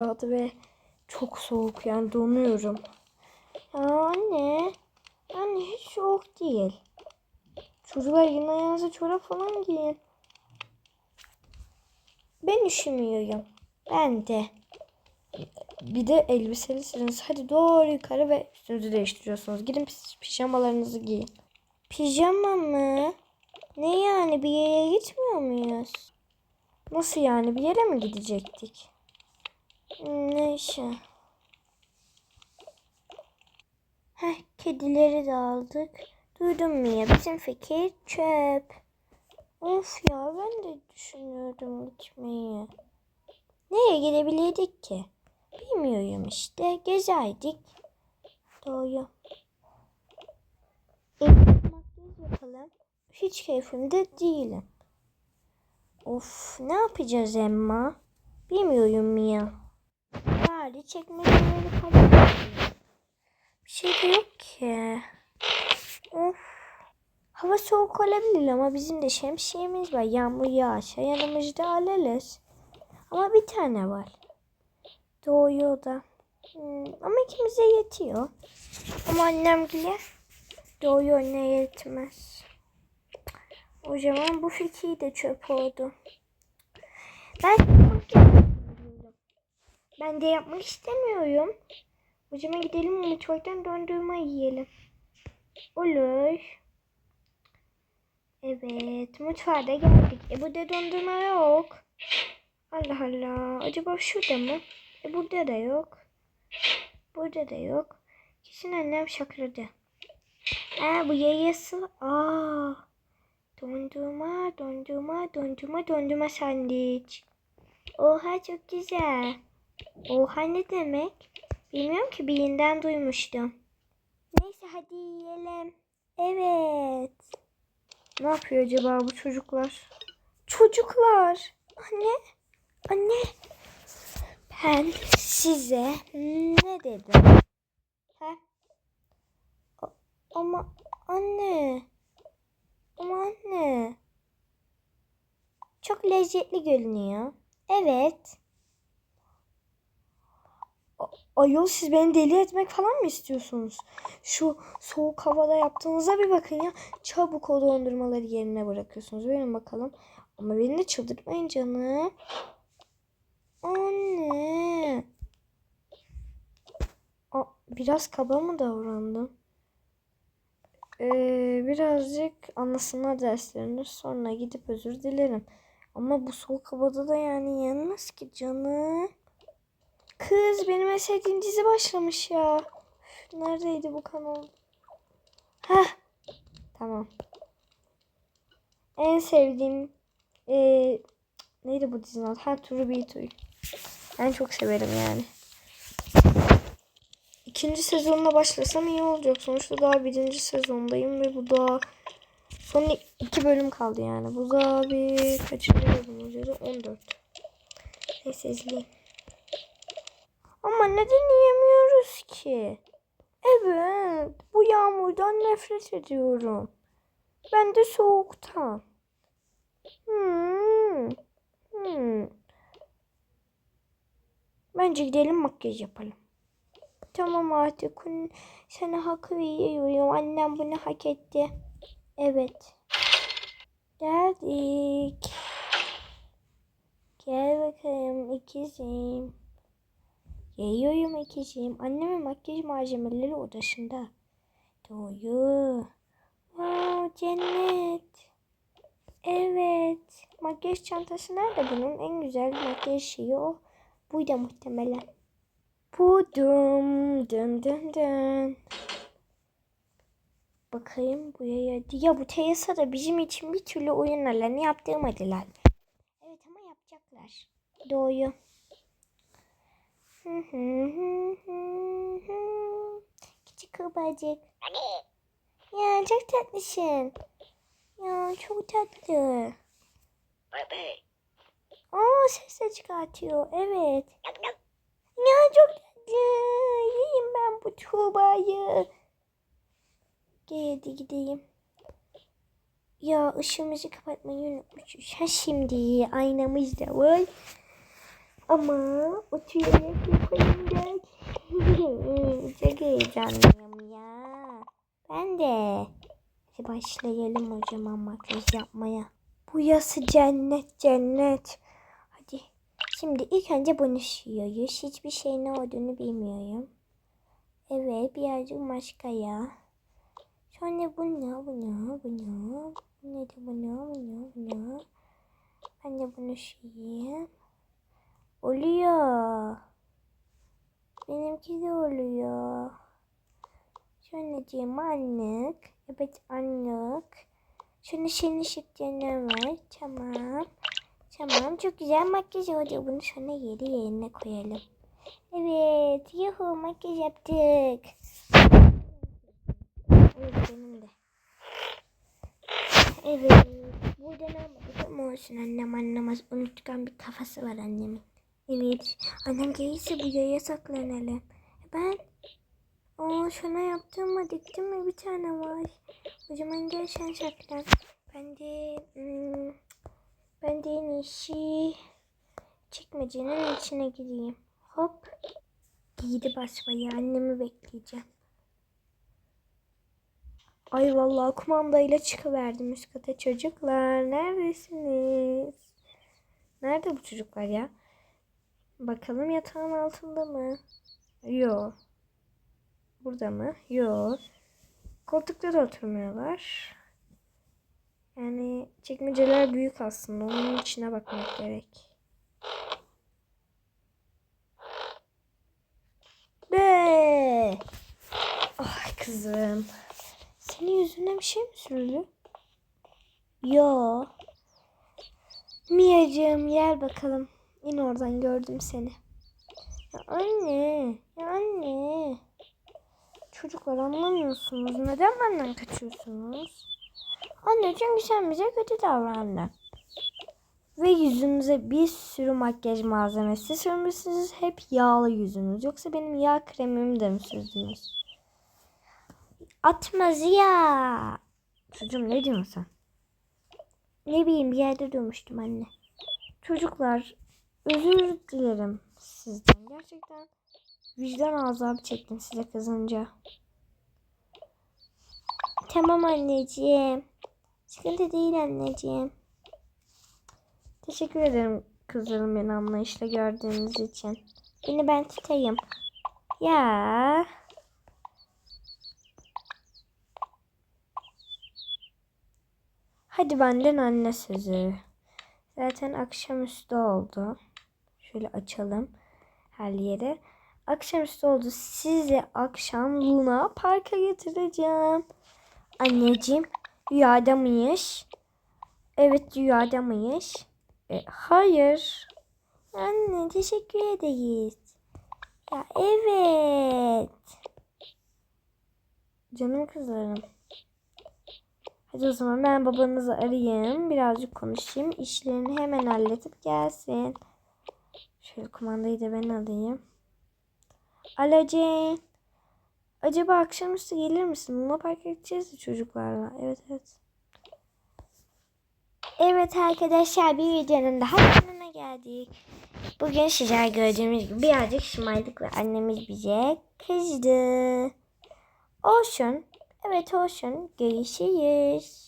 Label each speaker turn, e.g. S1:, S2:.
S1: yağdı ve çok soğuk yani donuyorum. Ya anne. Anne hiç soğuk değil. Çocuklar yine ayağınıza çorap falan giyin. Ben üşümüyorum. Ben de. Bir de elbiselisiniz. Hadi doğru yukarı ve üstünüzü değiştiriyorsunuz. Gidin pijamalarınızı giyin. Pijama mı? Ne yani bir yere gitmiyor muyuz? Nasıl yani bir yere mi gidecektik? Neyse. Heh, kedileri de aldık. Duydun mu ya bizim fikir çöp. Of ya ben de düşünüyordum gitmeyi. Nereye gidebilirdik ki? Bilmiyorum işte. Gezerdik. Doğru. E, makyaj yapalım. Hiç keyfimde değilim. Of ne yapacağız Emma? Bilmiyorum ya. Bari çekmeceleri falan. Bir şey de yok ki. Of. Hava soğuk olabilir ama bizim de şemsiyemiz var. Yağmur yağarsa yanımızda alırız. Ama bir tane var. Doğuyor da. Hmm, ama ikimize yetiyor. Ama annem bile doğuyor ne yetmez. O zaman bu fikir de çöp oldu. Ben. Ben de yapmak istemiyorum. O zaman gidelim mutfaktan dondurma yiyelim. Olur. Evet, mutfağa da geldik. E burada dondurma yok. Allah Allah. Acaba şurada mı? E burada da yok. Burada da yok. Kesin annem şakladı. Aa bu yayası. Aa. Dondurma, dondurma, dondurma, dondurma sandviç. Oha çok güzel. Oha ne demek? Bilmiyorum ki birinden duymuştum. Neyse hadi yiyelim. Evet. Ne yapıyor acaba bu çocuklar? Çocuklar. Anne. Anne. Ben size ne dedim? Ha? Ama anne. Ama anne. Çok lezzetli görünüyor. Evet. Ayol siz beni deli etmek falan mı istiyorsunuz? Şu soğuk havada yaptığınıza bir bakın ya. Çabuk o dondurmaları yerine bırakıyorsunuz. Verin bakalım. Ama beni de çıldırtmayın canım. Anne. Aa, biraz kaba mı davrandım? Ee, birazcık anlasınlar derslerini sonra gidip özür dilerim. Ama bu soğuk havada da yani yenmez ki canım. Kız benim en sevdiğim dizi başlamış ya. Neredeydi bu kanal? Heh. Tamam. En sevdiğim ee, neydi bu dizinin adı? Ha True Beauty. Ben çok severim yani. İkinci sezonuna başlasam iyi olacak. Sonuçta daha birinci sezondayım ve bu da son iki bölüm kaldı yani. Bu da bir kaçıncı bölüm oluyordu? 14. Neyse izleyeyim. Ama neden yiyemiyoruz ki? Evet, bu yağmurdan nefret ediyorum. Ben de soğuktan. Hmm. Hmm. Bence gidelim makyaj yapalım. Tamam artık. Sana hak veriyorum. Annem bunu hak etti. Evet. Geldik. Gel bakalım ikizim. Geliyorum ikizim. Annemin makyaj malzemeleri odasında. Doğru. Wow, cennet. Evet. Makyaj çantası nerede bunun? En güzel makyaj şeyi o. Buydu muhtemelen. Budum. Dın dın dın. Bakayım bu ya. Ya bu Teyasa da bizim için bir türlü oyun alanı yaptırmadılar. Evet ama yapacaklar. Doğru. Küçük kırbacık. Ya çok tatlısın. Ya çok tatlı. Aa ses de çıkartıyor. Evet. Ya çok tatlı. Yiyeyim ben bu Tuğba'yı. Gel hadi gideyim. Ya ışığımızı kapatmayı unutmuşuz. Ha şimdi aynamız da var. Ama oturarak yapayım gel. Çok heyecanlıyım ya. Ben de. Hadi başlayalım zaman makyaj yapmaya. Bu yası cennet cennet. Hadi. Şimdi ilk önce bunu sürüyoruz. Hiçbir şey ne olduğunu bilmiyorum. Evet birazcık maskara. Sonra bu ne bu ne bu ne? Bu ne bu ne bu ne bu ne? Ben de bunu süreyim. Oluyor. Benimki de oluyor. Şöyle anlık. Evet anlık. Şunu şimdi şıklarına var. Tamam. Tamam çok güzel makyaj oldu. Bunu sonra yeri yerine koyalım. Evet. Yuhu makyaj yaptık. Evet benim de. Evet. Burada ne yapmadık ama olsun annem anlamaz. Unutkan bir kafası var annemin. Evet. Annem gelirse bu yaya saklanalım. Ben o şuna yaptığıma diktim mi bir tane var. O zaman gel sen saklan. Ben de hmm, ben de en çekmecenin içine gireyim. Hop. Giydi basmayı annemi bekleyeceğim. Ay vallahi kumandayla çıkıverdim üst kata çocuklar. Neredesiniz? Nerede bu çocuklar ya? Bakalım yatağın altında mı? Yok. Burada mı? Yok. Koltukta da oturmuyorlar. Yani çekmeceler büyük aslında. Onun içine bakmak gerek. Be! Ay kızım. Senin yüzüne bir şey mi sürdü? Yo. Mia'cığım gel bakalım. Yine oradan gördüm seni. Ya anne. Ya anne. Çocuklar anlamıyorsunuz. Neden benden kaçıyorsunuz? Anne çünkü sen bize kötü davrandın. Ve yüzünüze bir sürü makyaj malzemesi sürmüşsünüz. Hep yağlı yüzünüz. Yoksa benim yağ kremimi de mi sürdünüz? Atma Ziya. Çocuğum ne diyorsun sen? Ne bileyim bir yerde duymuştum anne. Çocuklar özür dilerim sizden. Gerçekten vicdan azabı çektim size kızınca. Tamam anneciğim. Sıkıntı değil anneciğim. Teşekkür ederim kızlarım beni anlayışla gördüğünüz için. Beni ben tutayım. Ya. Hadi benden anne sözü. Zaten akşamüstü oldu. Şöyle açalım her yere. Akşamüstü oldu. Sizi akşam Luna Park'a getireceğim. Anneciğim rüyada mıyız? Evet rüyada mıyız? E, hayır. Anne teşekkür ederiz. Ya evet. Canım kızlarım. Hadi o zaman ben babanızı arayayım. Birazcık konuşayım. İşlerini hemen halledip gelsin. Şöyle kumandayı da ben alayım. Jane. Acaba akşamüstü gelir misin? Luna Park'a gideceğiz de çocuklarla. Evet evet. Evet arkadaşlar bir videonun daha sonuna geldik. Bugün sizler gördüğümüz gibi birazcık şımardık ve annemiz bize kızdı. Olsun. Evet olsun. Görüşürüz.